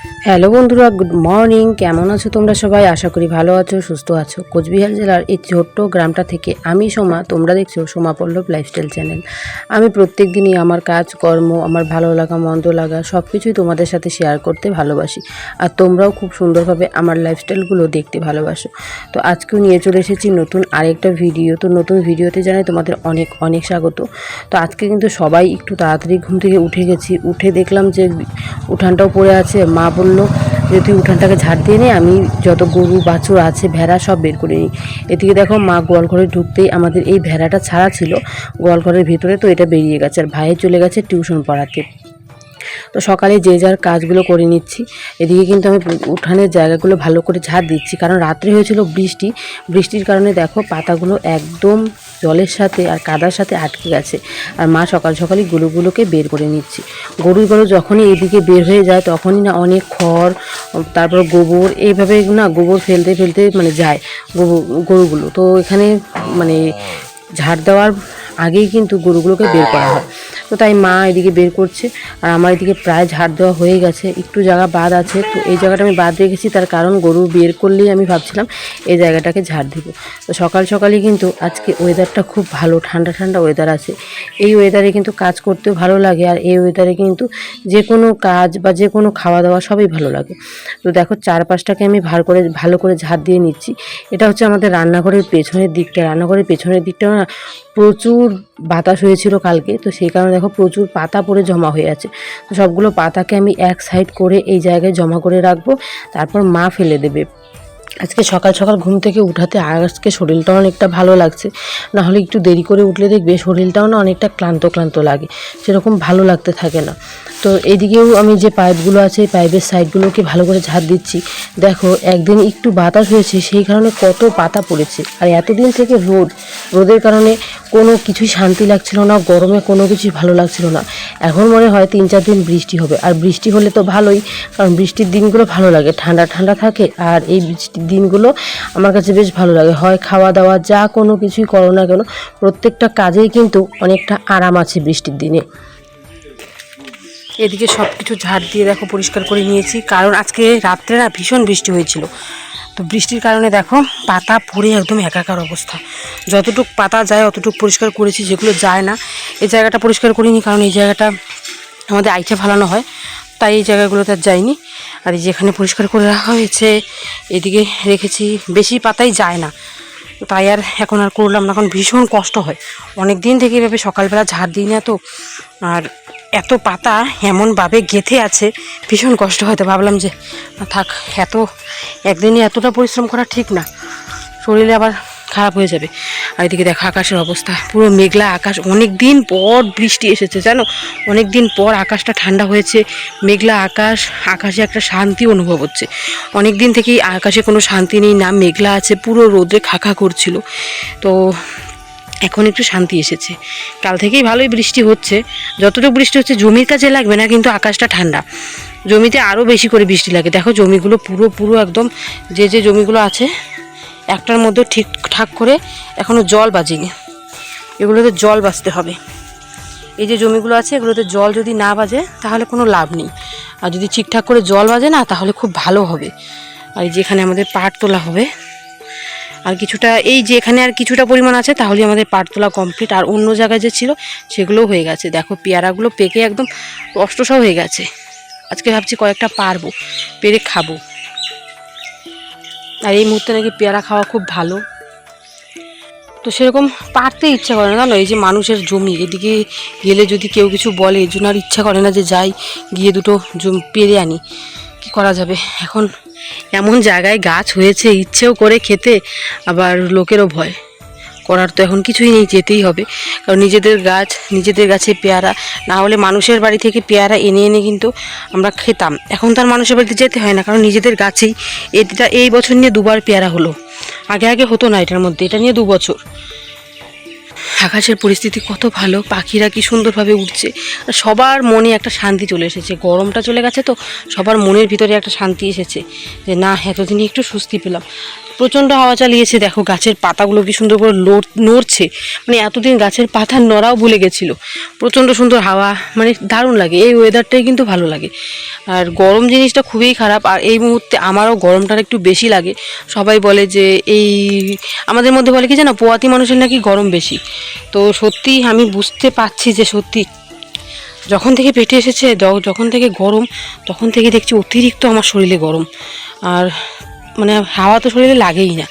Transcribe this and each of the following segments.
Hello বন্ধুরা, good morning. কেমন আছো তোমরা সবাই? আশা করি ভালো আছো, সুস্থ আছো। কোচবিহার জেলার এই ছোট্ট গ্রামটা থেকে আমি সোমা, তোমরা দেখছ সোমা পল্লব লাইফস্টাইল চ্যানেল আমি প্রত্যেক দিনই আমার কাজ, কর্ম, আমার ভালো লাগা, মন্দ লাগা সব কিছুই তোমাদের সাথে শেয়ার করতে ভালোবাসি। আর তোমরাও খুব সুন্দরভাবে আমার লাইফস্টাইলগুলো দেখতে ভালোবাসো। তো আজকেও নিয়ে চলে এসেছি নতুন আরেকটা ভিডিও তো নতুন ভিডিওতে জানাই তোমাদের অনেক অনেক স্বাগত। তো আজকে কিন্তু সবাই একটু তাড়াতাড়ি ঘুম থেকে উঠে গেছি। উঠে দেখলাম যে উঠানটাও পড়ে আছে, মা বলল যে তুই উঠানটাকে ঝাড় দিয়ে নে আমি যত গরু, বাছুর আছে, ভেড়া সব বের করে নিই। এদিকে দেখো মা গোয়াল ঘরে ঢুকতেই আমাদের এই ভেড়াটা ছাড়া ছিল। গোয়াল ঘরের ভিতরে তো এটা বেরিয়ে গেছে আর ভাইয়ে চলে গেছে টিউশন পড়াতে। তো সকালে যে যার কাজগুলো করে নিচ্ছি। এদিকে কিন্তু আমি উঠানের জায়গাগুলো ভালো করে ঝাড় দিচ্ছি। কারণ রাত্রে হয়েছিল বৃষ্টি। বৃষ্টির কারণে দেখো পাতাগুলো একদম জলের সাথে আর কাদার সাথে আটকে গেছে। আর মা সকাল সকালই গরুগুলোকে বের করে নিচ্ছে। গরুর গরু যখনই এদিকে বের হয়ে যায়, তখনই না অনেক খড়, তারপর গোবর, এইভাবে না গোবর ফেলতে ফেলতে মানে যায় গরুগুলো। তো এখানে মানে ঝাড় দেওয়ার আগেই কিন্তু গরুগুলোকে বের করা হয়। তো তাই মা এদিকে বের করছে। আর আমার এদিকে প্রায় ঝাড় দেওয়া হয়ে গেছে। একটু জায়গা বাদ আছে। তো এই জায়গাটা আমি বাদ রেখেছি। তার কারণ গরু বের করলেই আমি ভাবছিলাম এই জায়গাটাকে ঝাড় দেব। তো সকাল সকালই কিন্তু আজকে ওয়েদারটা খুব ভালো। ঠান্ডা ঠান্ডা ওয়েদার আছে। এই ওয়েদারে কিন্তু কাজ করতেও ভালো লাগে। আর এই ওয়েদারে কিন্তু যে কোনো কাজ বা যে কোনো খাওয়া দাওয়া সবই ভালো লাগে। তো দেখো, চারপাশটাকে আমি ভালো করে ভালো করে ঝাড় দিয়ে নিচ্ছি। এটা হচ্ছে আমাদের রান্নাঘরের পেছনের দিকটা। রান্নাঘরের পেছনের দিকটা না প্রচুর বাতাস হয়েছিল কালকে। তো সেই কারণে দেখো প্রচুর পাতা পড়ে জমা হয়ে আছে। তো সবগুলো পাতাকে আমি এক সাইড করে এই জায়গায় জমা করে রাখব, তারপর মা ফেলে দেবে। আজকে সকাল সকাল ঘুম থেকে উঠাতে আজকে শরীরটাও অনেকটা ভালো লাগছে। না হলে একটু দেরি করে উঠলে দেখবে শরীরটাও না অনেকটা ক্লান্ত ক্লান্ত লাগে। সেরকম ভালো লাগতে থাকে না। তো এদিকেও আমি যে পাইপগুলো আছে পাইপের সাইডগুলোকে ভালো করে ঝাড় দিচ্ছি। দেখো, একদিন একটু বাতাস হয়েছে, সেই কারণে কত পাতা পড়েছে। আর এতদিন থেকে রোদ, রোদের কারণে কোনো কিছুই শান্তি লাগছিল না, গরমে কোনো কিছুই ভালো লাগছিল না। এখন মনে হয় তিন চার দিন বৃষ্টি হবে। আর বৃষ্টি হলে তো ভালোই, কারণ বৃষ্টির দিনগুলো ভালো লাগে। ঠান্ডা ঠান্ডা থাকে, আর এই বৃষ্টির দিনগুলো আমার কাছে বেশ ভালো লাগে। হয় খাওয়া দাওয়া, যা কোনো কিছুই করো না কেন, প্রত্যেকটা কাজেই কিন্তু অনেকটা আরাম আছে বৃষ্টির দিনে। এদিকে সব কিছু ঝাড় দিয়ে দেখো পরিষ্কার করে নিয়েছি। কারণ আজকে রাত্রে না ভীষণ বৃষ্টি হয়েছিল। তো বৃষ্টির কারণে দেখো পাতা পড়ে একদম একাকার অবস্থা। যতটুক পাতা যায়, অতটুক পরিষ্কার করেছি যেগুলো যায় না। এই জায়গাটা পরিষ্কার করিনি কারণ এই জায়গাটা আমাদের আইচা ফালানো হয়। তাই এই জায়গাগুলোতে আর যাইনি। আর এই যেখানে পরিষ্কার করে রাখা হয়েছে, এদিকে রেখেছি। বেশি পাতাই যায় না। তাই আর এখন আর করলাম না এখন ভীষণ কষ্ট হয়। অনেক দিন থেকে এভাবে সকালবেলা ঝাড় দিই না তো। আর এত পাতা এমনভাবে গেথে আছে, ভীষণ কষ্ট হয়তো। ভাবলাম যে থাক, এত একদিনই এতটা পরিশ্রম করা ঠিক না। শরীরে আবার খারাপ হয়ে যাবে। আর এদিকে দেখো আকাশের অবস্থা, পুরো মেঘলা আকাশ। অনেক দিন পর বৃষ্টি এসেছে, জানো? অনেক দিন পর আকাশটা ঠান্ডা হয়েছে, মেঘলা আকাশ, আকাশে একটা শান্তি অনুভব হচ্ছে। অনেক দিন থেকেই আকাশে কোনো শান্তি নেই, না মেঘলা আছে, পুরো রোদে খাখা করছিল। তো এখন একটু শান্তি এসেছে। কাল থেকেই ভালোই বৃষ্টি হচ্ছে। যতটুকু বৃষ্টি হচ্ছে জমির কাজে লাগবে না, কিন্তু আকাশটা ঠান্ডা। জমিতে আরও বেশি করে বৃষ্টি লাগে। দেখো জমিগুলো পুরো পুরো একদম যে যে জমিগুলো আছে, একটার মধ্যে ঠিকঠাক করে এখনও জল বাজেনি। এগুলোতে জল বাজতে হবে। এই যে জমিগুলো আছে, এগুলোতে জল যদি না বাজে, তাহলে কোনো লাভ নেই। আর যদি ঠিকঠাক করে জল বাজে না, তাহলে খুব ভালো হবে। আর যেখানে আমাদের পাট তোলা হবে। আর কিছুটা, এই যে এখানে আর কিছুটা পরিমাণ আছে তাহলে আমাদের পাট তোলা কমপ্লিট আর অন্য জায়গায় যে ছিল, সেগুলোও হয়ে গেছে। দেখো, পেয়ারাগুলো পেকে একদম কষ্টসহ হয়ে গেছে। আজকে ভাবছি কয়েকটা পারব, পেরে খাব। আর এই মুহূর্তে নাকি পেয়ারা খাওয়া খুব ভালো। তো সেরকম পারতে ইচ্ছা করে না, জানো? এই যে মানুষের জমি, এদিকে গেলে যদি কেউ কিছু বলে এই জন্য আর ইচ্ছা করে না যে যাই, গিয়ে দুটো জমি পেরে আনি। কি করা যাবে? এখন এমন জায়গায় গাছ হয়েছে, ইচ্ছেও করে খেতে, আবার লোকেরও ভয়। করার তো এখন কিছুই নেই, যেতেই হবে। কারণ নিজেদের গাছ, নিজেদের গাছে পেয়ারা, না হলে মানুষের বাড়ি থেকে পেয়ারা এনে এনে কিন্তু আমরা খেতাম। এখন তার মানুষের বাড়িতে যেতে হয় না, কারণ নিজেদের গাছেই, এটা এই বছর নিয়ে দুবার পেয়ারা হলো। আগে আগে হতো না এটার মধ্যে, এটা নিয়ে দু বছর। আকাশের পরিস্থিতি কত ভালো, পাখিরা কি সুন্দরভাবে উঠছে সবার মনে একটা শান্তি চলে এসেছে, গরমটা চলে গেছে তো সবার মনের ভিতরে একটা শান্তি এসেছে যে না এতদিনই একটু স্বস্তি পেলাম। প্রচণ্ড হাওয়া চালিয়েছে, দেখো গাছের পাতাগুলো কি সুন্দর করে নড়ছে। মানে এতদিন গাছের পাতা নড়াও ভুলে গেছিল। প্রচণ্ড সুন্দর হাওয়া মানে দারুণ লাগে, এই ওয়েদারটাই কিন্তু ভালো লাগে। আর গরম জিনিসটা খুবই খারাপ, আর এই মুহূর্তে আমারও গরমটা একটু বেশি লাগে। সবাই বলে যে এই, আমাদের মধ্যে বলে কি জানো, পোয়াতি মানুষের নাকি গরম বেশি। তো সত্যি আমি বুঝতে পারছি যে সত্যি যখন থেকে পেটে এসেছে যখন থেকে গরম, তখন থেকে দেখছি অতিরিক্ত আমার শরীরে গরম। আর মানে হাওয়া তো শরীরে লাগেই না।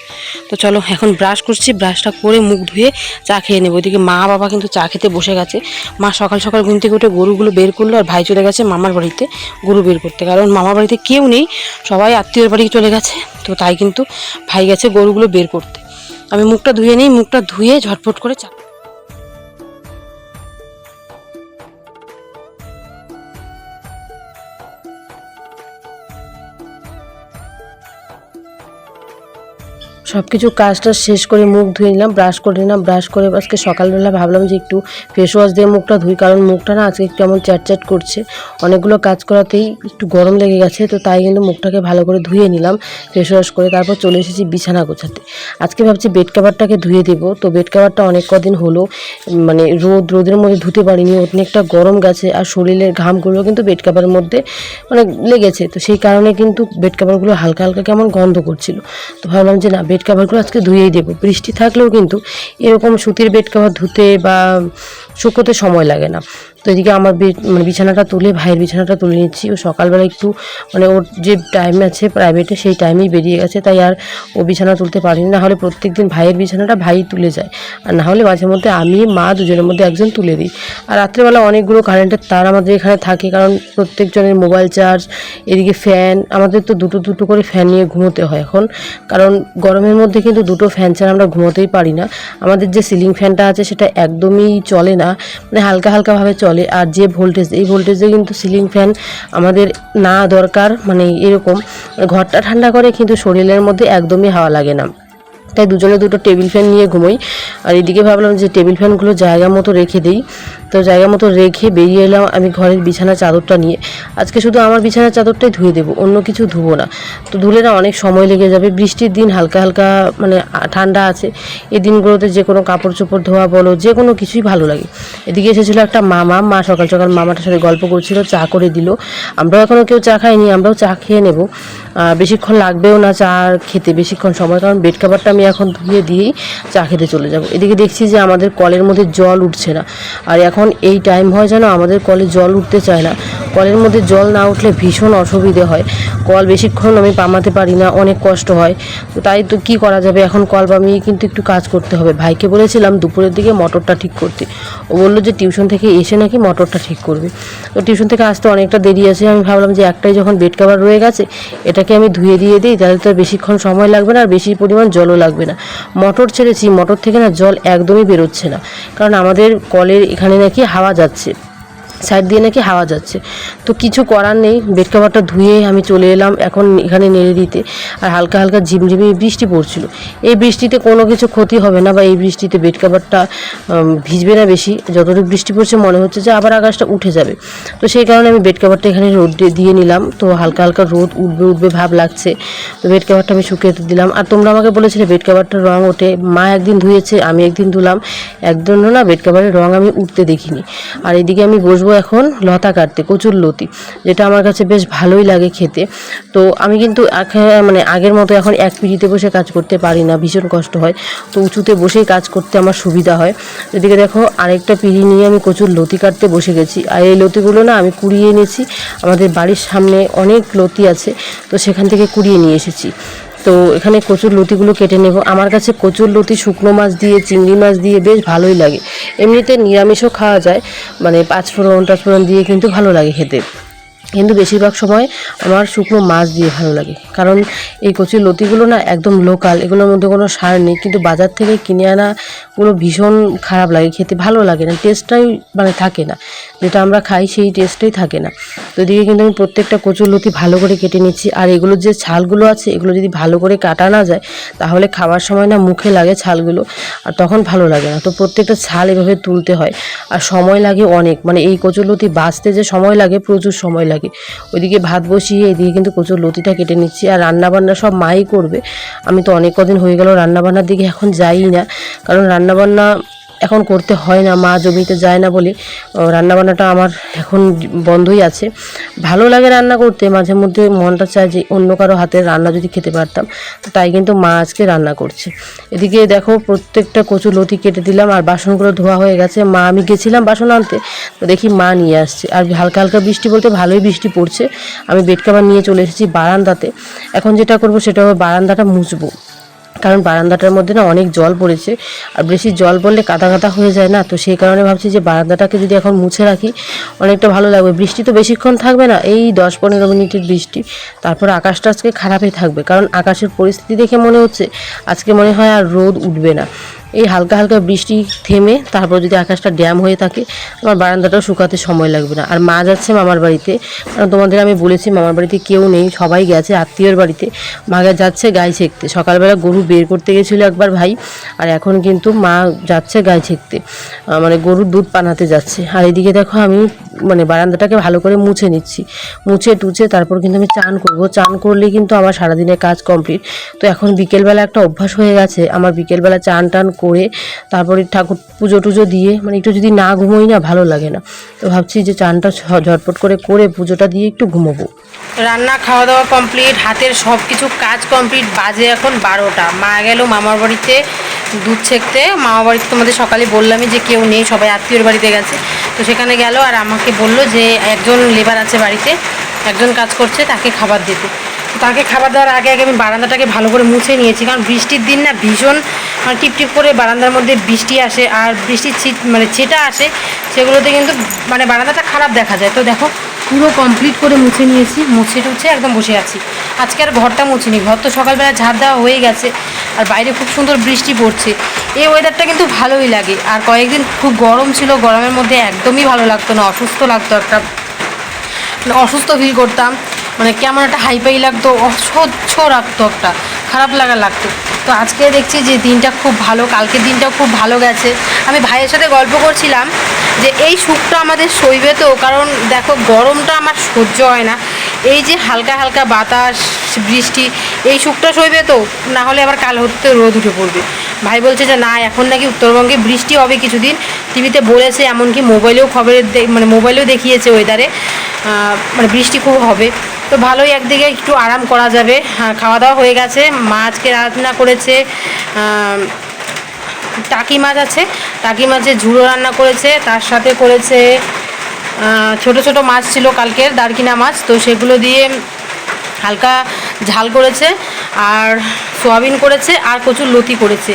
তো চলো এখন ব্রাশ করছি ব্রাশটা করে মুখ ধুয়ে চা খেয়ে নেব। ওইদিকে মা বাবা কিন্তু চা খেতে বসে গেছে। মা সকাল সকাল ঘুম থেকে উঠে গরুগুলো বের করল আর ভাই চলে গেছে মামার বাড়িতে গরু বের করতে। কারণ মামার বাড়িতে কেউ নেই, সবাই আত্মীয়র বাড়ি চলে গেছে। তো তাই কিন্তু ভাই গেছে গরুগুলো বের করতে। আমি মুখটা ধুয়ে নিই মুখটা ধুয়ে ঝটফট করে চা সব কিছু কাজটা শেষ করে মুখ ধুয়ে নিলাম ব্রাশ করে নিলাম ব্রাশ করে আজকে সকালবেলা ভাবলাম যে একটু ফেস ওয়াশ দিয়ে মুখটা ধুই, কারণ মুখটা না আজকে একটু এমন চ্যাট করছে। অনেকগুলো কাজ করাতেই একটু গরম লেগে গেছে, তো তাই কিন্তু মুখটাকে ভালো করে ধুয়ে নিলাম ফেস ওয়াশ করে তারপর চলে এসেছি বিছানা গোছাতে। আজকে ভাবছি বেড কাভারটাকে ধুয়ে দেবো, তো বেড কাভারটা অনেক কদিন হলো মানে রোদ, রোদের মধ্যে ধুতে পারিনি, অনেকটা গরম গেছে আর শরীরের ঘামগুলো কিন্তু বেড কাভারের মধ্যে অনেক লেগেছে, তো সেই কারণে কিন্তু বেড কাভারগুলো হালকা হালকা কেমন গন্ধ করছিল। তো ভাবলাম যে না বেড কাভারগুলো আজকে ধুয়েই দেবো। বৃষ্টি থাকলেও কিন্তু এরকম সুতির বেড কাভার ধুতে বা শুকোতে সময় লাগে না। তো এদিকে আমার মানে বিছানাটা তুলে, ভাইয়ের বিছানাটা তুলে নিচ্ছি। ও সকালবেলা একটু মানে ওর যে টাইম আছে প্রাইভেটে সেই টাইমেই বেরিয়ে গেছে। তাই আর ও বিছানা তুলতে পারিনি। না হলে প্রত্যেক দিন ভাইয়ের বিছানাটা ভাই তুলে যায়। আর না হলে মাঝে মধ্যে আমি, মা দুজনের মধ্যে একজন তুলে দিই। আর রাত্রেবেলা অনেকগুলো কারেন্টের তার আমাদের এখানে থাকে, কারণ প্রত্যেকজনের মোবাইল চার্জ এদিকে ফ্যান আমাদের তো দুটো দুটো করে ফ্যান নিয়ে ঘুমোতে হয় এখন। কারণ গরমের মধ্যে কিন্তু দুটো ফ্যান ছাড়া আমরা ঘুমোতেই পারি না। আমাদের যে সিলিং ফ্যানটা আছে, সেটা একদমই চলে না। মানে হালকা হালকাভাবে চলে। আর যে ভোল্টেজ এই ভোল্টেজে কিন্তু সিলিং ফ্যান আমাদের না দরকার মানে এরকম। ঘরটা ঠান্ডা করে কিন্তু শরীরের মধ্যে একদমই হাওয়া লাগে না। তাই দুজনে দুটো টেবিল ফ্যান নিয়ে ঘুমোই। আর এদিকে ভাবলাম যে টেবিল ফ্যানগুলো জায়গা মতো রেখে দিই। তো জায়গা মতো রেখে বেরিয়ে এলাম আমি ঘরের বিছানা চাদরটা নিয়ে। আজকে শুধু আমার বিছানার চাদরটাই ধুয়ে দেবো, অন্য কিছু ধুবো না। তো ধুলে না অনেক সময় লেগে যাবে, বৃষ্টির দিন হালকা হালকা মানে ঠান্ডা আছে। এই দিনগুলোতে যে কোনো কাপড় চোপড় ধোয়া বলো, যে কোনো কিছুই ভালো লাগে। এদিকে এসেছিল একটা মামা, মা সকাল সকাল মামাটার সাথে গল্প করছিল, চা করে দিল। আমরাও এখনও কেউ চা খাইনি, আমরাও চা খেয়ে নেব। বেশিক্ষণ লাগবেও না চা খেতে, বেশিক্ষণ সময়, কারণ বেড কাভারটা আমি এখন ধুয়ে দিয়েই চা খেতে চলে যাব। এদিকে দেখছি যে আমাদের কলের মধ্যে জল উঠছে না। আর এখন এই টাইম হয় যেন আমাদের কলে জল উঠতে চায় না। কলের মধ্যে জল না উঠলে ভীষণ অসুবিধে হয়। কল বেশিক্ষণ আমি পামাতে পারি না, অনেক কষ্ট হয়। তাই তো কী করা যাবে? এখন কল পামিয়ে কিন্তু একটু কাজ করতে হবে। ভাইকে বলেছিলাম দুপুরের দিকে মোটরটা ঠিক করতে। ও বলল যে টিউশন থেকে এসে নাকি মোটরটা ঠিক করবে। তো টিউশন থেকে আসতে অনেকটা দেরি আছে। আমি ভাবলাম যে একটাই যখন বেড কাভার রয়ে গেছে, এটাকে আমি ধুয়ে দিয়ে দিই তাহলে তো বেশিক্ষণ সময় লাগবে না আর বেশি পরিমাণ জলও লাগবে না। মোটর ছেড়েছি, মোটর থেকে না জল একদমই বেরোচ্ছে না। কারণ আমাদের কলের এখানে নাকি হাওয়া যাচ্ছে। সাইড দিয়ে নাকি হাওয়া যাচ্ছে। তো কিছু করার নেই, বেড কাভারটা ধুয়ে আমি চলে এলাম, এখন এখানে নেড়ে দিতে। আর হালকা হালকা ঝিমঝিমি বৃষ্টি পড়ছিল। এই বৃষ্টিতে কোনো কিছু ক্ষতি হবে না বা এই বৃষ্টিতে বেড কাভারটা ভিজবে না বেশি। যতটুকু বৃষ্টি পড়ছে মনে হচ্ছে যে আবার আকাশটা উঠে যাবে। তো সেই কারণে আমি বেড কাভারটা এখানে রোদ দিয়ে- নিলাম। তো হালকা হালকা রোদ উঠবে উঠবে ভাব লাগছে। তো বেড কাভারটা আমি শুকিয়ে দিলাম। আর তোমরা আমাকে বলেছিলে বেড কাভারটার রঙ ওঠে। মা একদিন ধুয়েছে, আমি একদিন ধুলাম। একদিনও না, বেড কাভারের রঙ আমি উঠতে দেখিনি। আর এদিকে আমি বসবো এখন লতা কাটতে, কচুর লতি, যেটা আমার কাছে বেশ ভালোই লাগে খেতে। তো আমি কিন্তু মানে আগের মতো এখন এক পিড়িতে বসে কাজ করতে পারি না, ভীষণ কষ্ট হয়। তো উঁচুতে বসেই কাজ করতে আমার সুবিধা হয়। এদিকে দেখো, আরেকটা পিড়ি নিয়ে আমি কচুর লতি কাটতে বসে গেছি। আর এই লতিগুলো না আমি কুড়িয়ে এনেছি। আমাদের বাড়ির সামনে অনেক লতি আছে, তো সেখান থেকে কুড়িয়ে নিয়ে এসেছি। তো এখানে কচুর লতিগুলো কেটে নেব। আমার কাছে কচুর লতি, শুকনো মাছ দিয়ে, চিংড়ি মাছ দিয়ে বেশ ভালোই লাগে। এমনিতে নিরামিষও খাওয়া যায় মানে পাঁচফোড়ন, টাচফোড়ন দিয়ে কিন্তু ভালো লাগে খেতে। কিন্তু বেশিরভাগ সময় আমার শুকনো মাছ দিয়ে ভালো লাগে। কারণ এই কচুর লতিগুলো না একদম লোকাল এগুলোর মধ্যে কোনো সার নেই। কিন্তু বাজার থেকে কিনে আনাগুলো ভীষণ খারাপ লাগে, খেতে ভালো লাগে না টেস্টটাই মানে থাকে না। যেটা আমরা খাই সেই টেস্টটাই থাকে না। তো এদিকে কিন্তু আমি প্রত্যেকটা কচুর লতি ভালো করে কেটে নিচ্ছি। আর এগুলোর যে ছালগুলো আছে, এগুলো যদি ভালো করে কাটা না যায়, তাহলে খাওয়ার সময় না মুখে লাগে ছালগুলো, আর তখন ভালো লাগে না। তো প্রত্যেকটা ছাল এভাবে তুলতে হয়। আর সময় লাগে অনেক। মানে এই কচুর লতি বাঁচতে যে সময় লাগে, প্রচুর সময় লাগে। ওইদিকে ভাত বসিয়ে, এদিকে কিন্তু কচুর লতিটা কেটে নিচ্ছি। আর রান্নাবান্না সব মাই করবে। আমি তো অনেক কদিন হয়ে গেল রান্নাবান্নার দিকে এখন যাই না। কারণ রান্নাবান্না এখন করতে হয় না, মা জমিতে যায় না বলে। রান্নাবান্নাটা আমার এখন বন্ধই আছে। ভালো লাগে রান্না করতে, মাঝে মধ্যে মনটা চায় যে অন্য কারও হাতের রান্না যদি খেতে পারতাম। তাই কিন্তু মা আজকে রান্না করছে। এদিকে দেখো প্রত্যেকটা কচু লতি কেটে দিলাম, আর বাসনগুলো ধোয়া হয়ে গেছে। মা, আমি গেছিলাম বাসন আনতে, তো দেখি মা নিয়ে আসছে। আর হালকা হালকা বৃষ্টি বলতে ভালোই বৃষ্টি পড়ছে। আমি বেড কাভার নিয়ে চলে এসেছি বারান্দাতে। এখন যেটা করব সেটা হবে বারান্দাটা মুছবো। কারণ বারান্দাটার মধ্যে না অনেক জল পড়েছে। আর বেশি জল পড়লে কাদা কাদা হয়ে যায় না। তো সেই কারণে ভাবছি যে বারান্দাটাকে যদি এখন মুছে রাখি, অনেকটা ভালো লাগবে। বৃষ্টি তো বেশিক্ষণ থাকবে না, এই দশ পনেরো মিনিটের বৃষ্টি। তারপর আকাশটা আজকে খারাপই থাকবে। কারণ আকাশের পরিস্থিতি দেখে মনে হচ্ছে, আজকে মনে হয় আর রোদ উঠবে না। এই হালকা হালকা বৃষ্টি থেমে তারপর যদি আকাশটা ড্যাম হয়ে থাকে, আমার বারান্দাটাও শুকাতে সময় লাগবে না। আর মা যাচ্ছে মামার বাড়িতে। কারণ তোমাদের আমি বলেছি, মামার বাড়িতে কেউ নেই, সবাই গেছে আত্মীয়র বাড়িতে। মাগে যাচ্ছে গায়ে ছেঁকতে। সকালবেলা গরু বের করতে গেছিল একবার ভাই, আর এখন কিন্তু মা যাচ্ছে গায়ে ছেঁকতে। মানে গরুর দুধ পানাতে যাচ্ছে। আর এদিকে দেখো আমি মানে বারান্দাটাকে ভালো করে মুছে নিচ্ছি। মুছে টুছে তারপর কিন্তু আমি চান করব। চান করলে কিন্তু আমার সারাদিনের কাজ কমপ্লিট। তো এখন বিকেলবেলা একটা অভ্যাস হয়ে গেছে। আমার বিকেলবেলা চান টান করে তারপরে ঠাকুর পুজো টুজো দিয়ে মানে একটু যদি না ঘুমোই না, ভালো লাগে না। তো ভাবছি যে চানটা ঝটপট করে করে পুজোটা দিয়ে একটু ঘুমোবো। রান্না খাওয়া দাওয়া কমপ্লিট হাতের সব কিছু কাজ কমপ্লিট বাজে এখন বারোটা। মা গেল মামার বাড়িতে দুধ ছেঁকতে। মামার বাড়িতে তোমাদের সকালে বললামই যে কেউ নেই, সবাই আত্মীয়র বাড়িতে গেছে। তো সেখানে গেল আর আমাকে বলল যে একজন লেবার আছে বাড়িতে, একজন কাজ করছে, তাকে খাবার দিতে। তাকে খাবার দেওয়ার আগে আগে আমি বারান্দাটাকে ভালো করে মুছে নিয়েছি। কারণ বৃষ্টির দিন না ভীষণ মানে টিপ টিপ করে বারান্দার মধ্যে বৃষ্টি আসে আর বৃষ্টির ছিট মানে ছেটা আসে, সেগুলোতে কিন্তু মানে বারান্দাটা খারাপ দেখা যায়। তো দেখো, পুরো কমপ্লিট করে মুছে নিয়েছি, মুছে টুছে একদম বসে আছি। আজকে আর ঘরটা মুছিনি, ঘর তো সকালবেলা ঝাড় দেওয়া হয়ে গেছে, আর বাইরে খুব সুন্দর বৃষ্টি পড়ছে। এই ওয়েদারটা কিন্তু ভালোই লাগে, আর কয়েকদিন খুব গরম ছিল, গরমের মধ্যে একদমই ভালো লাগতো না, অসুস্থ লাগতো একটা মানে অসুস্থ ফিল করতাম। মানে কেমন একটা হাইপাই লাগতো অসহ্য রাখতো একটা, খারাপ লাগা লাগতো। তো আজকে দেখছি যে দিনটা খুব ভালো, কালকের দিনটাও খুব ভালো গেছে। আমি ভাইয়ের সাথে গল্প করছিলাম যে এই সুখটা আমাদের সইবে তো, কারণ দেখো গরমটা আমার সহ্য হয় না। এই যে হালকা হালকা বাতাস, বৃষ্টি, এই সুখটা সইবে তো, না হলে আবার কাল হতে রোদ উঠে পড়বে। ভাই বলছে যে না, এখন নাকি উত্তরবঙ্গে বৃষ্টি হবে কিছুদিন। টিভিতে বলেছে, এমনকি মোবাইলেও খবরের মানে মোবাইলেও দেখিয়েছে ওয়েদারে মানে বৃষ্টি খুব হবে। তো ভালোই একদিকে একটু আরাম করা যাবে। খাওয়া দাওয়া হয়ে গেছে। মা আজকে রান্না করেছে টাকি মাছ আছে। টাকি মাছের ঝুড়ো রান্না করেছে, তার সাথে করেছে ছোট ছোট মাছ ছিল কালকের, দারকিনা মাছ। তো সেগুলো দিয়ে হালকা ঝাল করেছে। আর সোয়াবিন করেছে আর কচুর লতি করেছে।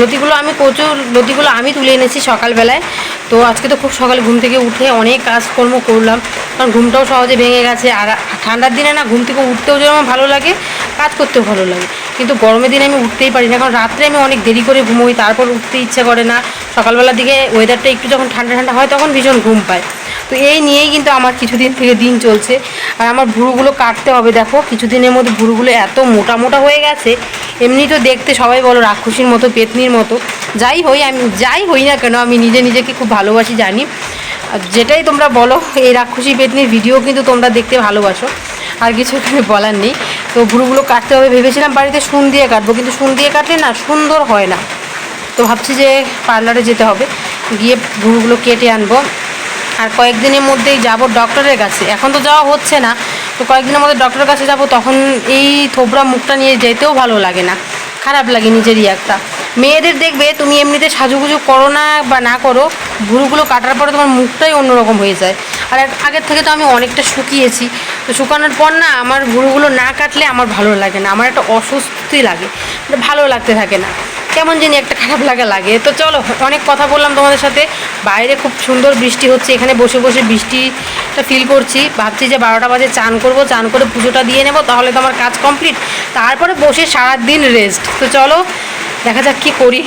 লতিগুলো আমি, কচুর লতিগুলো আমি তুলে এনেছি সকালবেলায়। তো আজকে তো খুব সকালে ঘুম থেকে উঠে অনেক কাজকর্ম করলাম। কারণ ঘুমটাও সহজে ভেঙে গেছে। আর ঠান্ডার দিনে না, ঘুম থেকে উঠতেও যেমন ভালো লাগে, কাজ করতেও ভালো লাগে। কিন্তু গরমের দিনে আমি উঠতেই পারি না। কারণ রাত্রে আমি অনেক দেরি করে ঘুমোই, তারপর উঠতে ইচ্ছা করে না। সকালবেলার দিকে ওয়েদারটা একটু যখন ঠান্ডা ঠান্ডা হয়, তখন ভীষণ ঘুম পায়। তো এই নিয়েই কিন্তু আমার কিছুদিন থেকে দিন চলছে। আর আমার ভুরুগুলো কাটতে হবে, দেখো। কিছুদিনের মধ্যে ভুরুগুলো এত মোটা মোটা হয়ে গেছে, এমনি তো দেখতে সবাই বলো রাক্ষসীর মতো, পেতনির মতো। যাই হই, আমি যাই হই না কেন, আমি নিজে নিজেকে খুব ভালোবাসি, জানি। যেটাই তোমরা বলো, এই রাক্ষসী পেতনির ভিডিও কিন্তু তোমরা দেখতে ভালোবাসো। আর কিছু এখানে বলার নেই। তো ভুরুগুলো কাটতে হবে, ভেবেছিলাম বাড়িতে শুন দিয়ে কাটবো, কিন্তু শুন দিয়ে কাটলে না সুন্দর হয় না। তো ভাবছি যে পার্লারে যেতে হবে, গিয়ে ভুরুগুলো কেটে আনব। আর কয়েকদিনের মধ্যেই যাব ডক্টরের কাছে। এখন তো যাওয়া হচ্ছে না। তো কয়েকদিনের মধ্যে ডক্টরের কাছে যাব, তখন এই থোবরা মুখটা নিয়ে যেতেও ভালো লাগে না। খারাপ লাগে নিজেরই একটা। মেয়েদের দেখবে তুমি এমনিতে সাজুগুজু করো না বা না করো, ভুরুগুলো কাটার পরে তোমার মুখটাই অন্যরকম হয়ে যায়। আর আগের থেকে তো আমি অনেকটা শুকিয়েছি। তো শুকানোর পর না আমার ভুরুগুলো না কাটলে আমার ভালো লাগে না। আমার একটা অস্বস্তি লাগে। মানে ভালো লাগতে থাকে না। কেমন জানি একটা খারাপ লাগা লাগে। তো চলো, অনেক কথা বললাম তোমাদের সাথে। বাইরে খুব সুন্দর বৃষ্টি হচ্ছে, এখানে বসে বসে বৃষ্টিটা ফিল করছি। ভাবছি যে বারোটা বাজে চান করব, চান করে পুজোটা দিয়ে নেব, তাহলে তো আমার কাজ কমপ্লিট তারপরে বসে সারাদিন রেস্ট তো চলো, দেখা যাক কী করি।